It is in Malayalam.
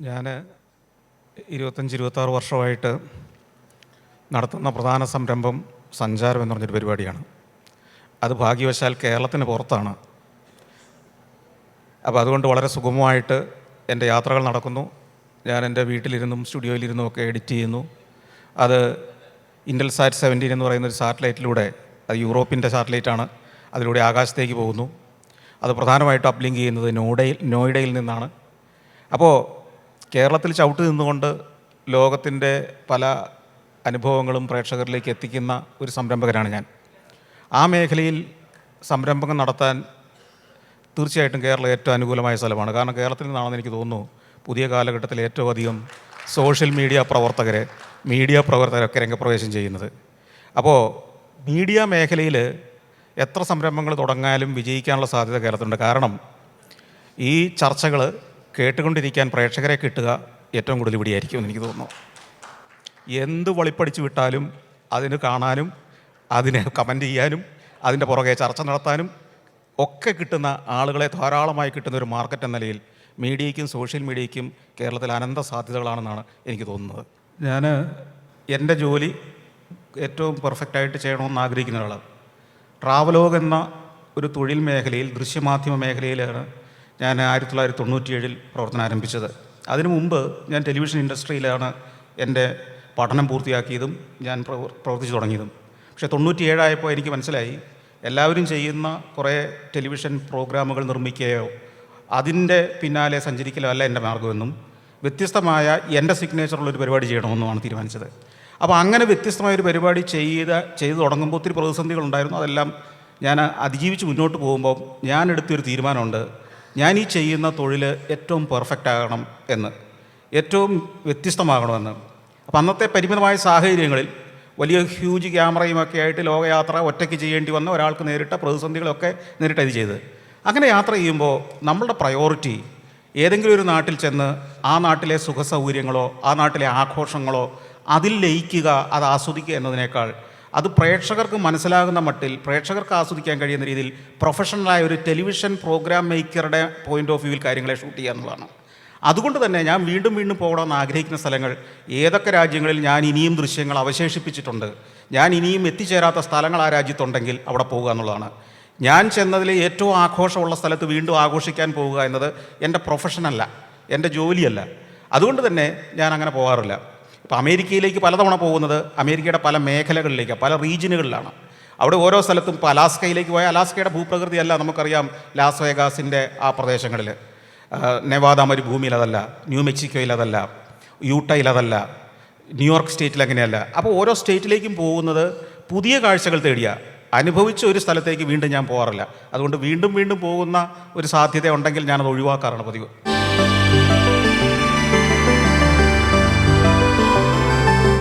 ഞാൻ ഇരുപത്തഞ്ച് ഇരുപത്താറ് വർഷമായിട്ട് നടത്തുന്ന പ്രധാന സംരംഭം സഞ്ചാരം എന്ന് പറഞ്ഞൊരു പരിപാടിയാണ്. അത് ഭാഗ്യവശാൽ കേരളത്തിന് പുറത്താണ്. അപ്പോൾ അതുകൊണ്ട് വളരെ സുഗമമായിട്ട് എന്റെ യാത്രകൾ നടക്കുന്നു. ഞാൻ എന്റെ വീട്ടിലിരുന്നും സ്റ്റുഡിയോയിലിരുന്നും ഒക്കെ എഡിറ്റ് ചെയ്യുന്നു. അത് ഇൻഡൽസാറ്റ് സെവന്റീൻ എന്ന് പറയുന്ന ഒരു സാറ്റലൈറ്റിലൂടെ അത് യൂറോപ്പിന്റെ സാറ്റലൈറ്റാണ് അതിലൂടെ ആകാശത്തേക്ക് പോകുന്നു. അത് പ്രധാനമായിട്ടും അപ്ലിങ്ക് ചെയ്യുന്നത് നോയിഡയിൽ നോയിഡയിൽ നിന്നാണ്. അപ്പോൾ കേരളത്തിൽ ചവിട്ട് നിന്നുകൊണ്ട് ലോകത്തിന്റെ പല അനുഭവങ്ങളും പ്രേക്ഷകരിലേക്ക് എത്തിക്കുന്ന ഒരു സംരംഭകനാണ് ഞാൻ. ആ മേഖലയിൽ സംരംഭം നടത്താൻ തീർച്ചയായിട്ടും കേരളം ഏറ്റവും അനുകൂലമായ സ്ഥലമാണ്. കാരണം കേരളത്തിൽ നിന്നാണെന്ന് എനിക്ക് തോന്നുന്നു പുതിയ കാലഘട്ടത്തിൽ ഏറ്റവും അധികം സോഷ്യൽ മീഡിയ പ്രവർത്തകരെ മീഡിയ പ്രവർത്തകരൊക്കെ രംഗപ്രവേശം ചെയ്യുന്നത്. അപ്പോൾ മീഡിയ മേഖലയിൽ എത്ര സംരംഭങ്ങൾ തുടങ്ങാനും വിജയിക്കാനുള്ള സാധ്യത കേരളത്തിലുണ്ട്. കാരണം ഈ ചർച്ചകൾ കേട്ടുകൊണ്ടിരിക്കാൻ പ്രേക്ഷകരെ കിട്ടുക ഏറ്റവും കൂടുതൽ ഇവിടെയായിരിക്കും എന്ന് എനിക്ക് തോന്നുന്നു. എന്ത് വളിപ്പടിച്ച് വിട്ടാലും അതിന് കാണാനും അതിനെ കമന്റ് ചെയ്യാനും അതിന്റെ പുറകെ ചർച്ച നടത്താനും ഒക്കെ കിട്ടുന്ന ആളുകളെ ധാരാളമായി കിട്ടുന്ന ഒരു മാർക്കറ്റ് എന്ന നിലയിൽ മീഡിയയ്ക്കും സോഷ്യൽ മീഡിയയ്ക്കും കേരളത്തിൽ അനന്ത സാധ്യതകളാണെന്നാണ് എനിക്ക് തോന്നുന്നത്. ഞാൻ എന്റെ ജോലി ഏറ്റവും പെർഫെക്റ്റായിട്ട് ചെയ്യണമെന്ന് ആഗ്രഹിക്കുന്ന ഒരാളാണ്. ട്രാവലോഗ് എന്ന ഒരു തൊഴിൽ മേഖലയിൽ ദൃശ്യമാധ്യമ മേഖലയിലാണ് ഞാൻ ആയിരത്തി തൊള്ളായിരത്തി തൊണ്ണൂറ്റിയേഴിൽ പ്രവർത്തനം ആരംഭിച്ചത്. അതിനു മുമ്പ് ഞാൻ ടെലിവിഷൻ ഇൻഡസ്ട്രിയിലാണ് എന്റെ പഠനം പൂർത്തിയാക്കിയതും ഞാൻ പ്രവർ- പ്രവർത്തിച്ചു തുടങ്ങിയതും. പക്ഷേ തൊണ്ണൂറ്റിയേഴായപ്പോൾ എനിക്ക് മനസ്സിലായി എല്ലാവരും ചെയ്യുന്ന കുറേ ടെലിവിഷൻ പ്രോഗ്രാമുകൾ നിർമ്മിക്കുകയോ അതിന്റെ പിന്നാലെ സഞ്ചരിക്കലോ അല്ല എന്റെ മാർഗമെന്നും വ്യത്യസ്തമായ എന്റെ സിഗ്നേച്ചറുള്ളൊരു പരിപാടി ചെയ്യണമെന്നുമാണ് തീരുമാനിച്ചത്. അപ്പോൾ അങ്ങനെ വ്യത്യസ്തമായ ഒരു പരിപാടി ചെയ്ത് ചെയ്തു തുടങ്ങുമ്പോൾ ഒത്തിരി പ്രതിസന്ധികളുണ്ടായിരുന്നു. അതെല്ലാം ഞാൻ അതിജീവിച്ച് മുന്നോട്ട് പോകുമ്പോൾ ഞാൻ എടുത്തൊരു തീരുമാനമുണ്ട്. ഞാൻ ഈ ചെയ്യുന്ന തൊഴിൽ ഏറ്റവും പെർഫെക്റ്റ് ആകണം എന്ന് ഏറ്റവും വ്യത്യസ്തമാകണമെന്ന്. അപ്പം അന്നത്തെ പരിമിതമായ സാഹചര്യങ്ങളിൽ വലിയ ഹ്യൂജ് ക്യാമറയുമൊക്കെ ആയിട്ട് ലോകയാത്ര ഒറ്റയ്ക്ക് ചെയ്യേണ്ടി വന്ന ഒരാൾക്ക് നേരിട്ട പ്രതിസന്ധികളൊക്കെ നേരിട്ട് ഇത് ചെയ്ത്. അങ്ങനെ യാത്ര ചെയ്യുമ്പോൾ നമ്മളുടെ പ്രയോറിറ്റി ഏതെങ്കിലും ഒരു നാട്ടിൽ ചെന്ന് ആ നാട്ടിലെ സുഖസൗകര്യങ്ങളോ ആ നാട്ടിലെ ആഘോഷങ്ങളോ അതിൽ ലയിക്കുക അത് ആസ്വദിക്കുക എന്നതിനേക്കാൾ അത് പ്രേക്ഷകർക്ക് മനസ്സിലാകുന്ന മട്ടിൽ പ്രേക്ഷകർക്ക് ആസ്വദിക്കാൻ കഴിയുന്ന രീതിയിൽ പ്രൊഫഷണലായ ഒരു ടെലിവിഷൻ പ്രോഗ്രാം മേക്കറുടെ പോയിന്റ് ഓഫ് വ്യൂവിൽ കാര്യങ്ങളെ ഷൂട്ട് ചെയ്യുക എന്നുള്ളതാണ്. അതുകൊണ്ട് തന്നെ ഞാൻ വീണ്ടും വീണ്ടും പോകണമെന്ന് ആഗ്രഹിക്കുന്ന സ്ഥലങ്ങൾ ഏതൊക്കെ രാജ്യങ്ങളിൽ ഞാൻ ഇനിയും ദൃശ്യങ്ങൾ അവശേഷിപ്പിച്ചിട്ടുണ്ട് ഞാൻ ഇനിയും എത്തിച്ചേരാത്ത സ്ഥലങ്ങൾ ആ രാജ്യത്തുണ്ടെങ്കിൽ അവിടെ പോകുക എന്നുള്ളതാണ്. ഞാൻ ചെന്നതിൽ ഏറ്റവും ആഘോഷമുള്ള സ്ഥലത്ത് വീണ്ടും ആഘോഷിക്കാൻ പോവുക എന്നത് എന്റെ പ്രൊഫഷനല്ല എന്റെ ജോലിയല്ല. അതുകൊണ്ട് തന്നെ ഞാൻ അങ്ങനെ പോകാറില്ല. ഇപ്പോൾ അമേരിക്കയിലേക്ക് പലതവണ പോകുന്നത് അമേരിക്കയുടെ പല മേഖലകളിലേക്ക് പല റീജിയനുകളിലാണ്. അവിടെ ഓരോ സ്ഥലത്തും ഇപ്പോൾ അലാസ്കയിലേക്ക് പോയാൽ അലാസ്കയുടെ ഭൂപ്രകൃതിയല്ല നമുക്കറിയാം ലാസ് വേഗാസിന്റെ ആ പ്രദേശങ്ങളിൽ. നെവാദ മരുഭൂമിയിൽ അതല്ല ന്യൂ മെക്സിക്കോയിൽ അതല്ല യൂട്ടയിൽ അതല്ല ന്യൂയോർക്ക് സ്റ്റേറ്റിൽ അങ്ങനെയല്ല അപ്പോൾ ഓരോ സ്റ്റേറ്റിലേക്കും പോകുന്നത് പുതിയ കാഴ്ചകൾ തേടിയ. അനുഭവിച്ച ഒരു സ്ഥലത്തേക്ക് വീണ്ടും ഞാൻ പോകാറില്ല. അതുകൊണ്ട് വീണ്ടും വീണ്ടും പോകുന്ന ഒരു സാധ്യത ഉണ്ടെങ്കിൽ ഞാനത് ഒഴിവാക്കാറാണ് പതിവ്.